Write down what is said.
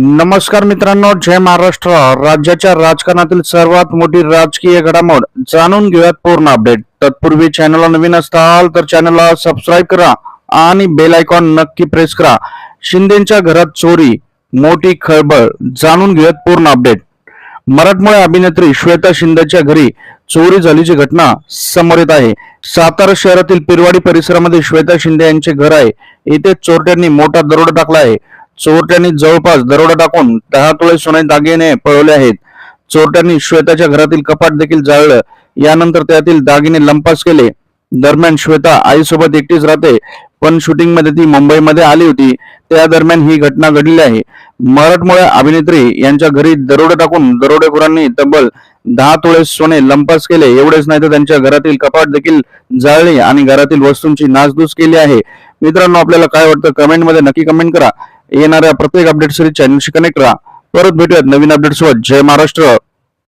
नमस्कार मित्रांनो जय महाराष्ट्र. राज्याच्या राजकारणातील सर्वात मोठी राजकीय घडामोड जाणून घेऊयात पूर्ण अपडेट. तत्पूर्वी चॅनलला नवीन असताल तर चॅनलला सबस्क्राईब करा आणि बेल आयकॉन नक्की प्रेस करा. शिंदेच्या घरात चोरी मोठी खळबळ जाणून घेऊयात पूर्ण अपडेट. मराठमोळ्या अभिनेत्री श्वेता शिंदेच्या घरी चोरी झालीची घटना समोर येत आहे. सातारा शहरातील पिरवाडी परिसरामध्ये श्वेता शिंदे यांचे घर आहे. येथे चोरट्यांनी मोठा दरोडा टाकला आहे. चोरट्यांनी जवळपास दरोडा टाकून दहा तोळे सोने दागिने पळवले आहेत. चोरट्यांनी श्वेताच्या घरातील कपाट देखील जाळलं. यानंतर त्यातील दागिने लंपास केले. दरम्यान श्वेता आईसोबत एकटीच राहते पण शूटिंगमध्ये ती मुंबईमध्ये आली होती. त्या दरम्यान ही घटना घडली आहे. मराठमोळ्या अभिनेत्री यांच्या घरी दरोडे टाकून दरोडेखोरांनी तब्बल दहा तोळे सोने लंपास केले. एवढेच नाही तर त्यांच्या घरातील कपाट देखील जाळले आणि घरातील वस्तूंची नासधूस केली आहे. मित्रांनो आपल्याला काय वाटतं? कमेंटमध्ये नक्की कमेंट करा. येणाऱ्या प्रत्येक अपडेटसाठी चॅनलशी कनेक्ट राहा. परत भेटूयात नवीन अपडेट सोबत. जय महाराष्ट्र.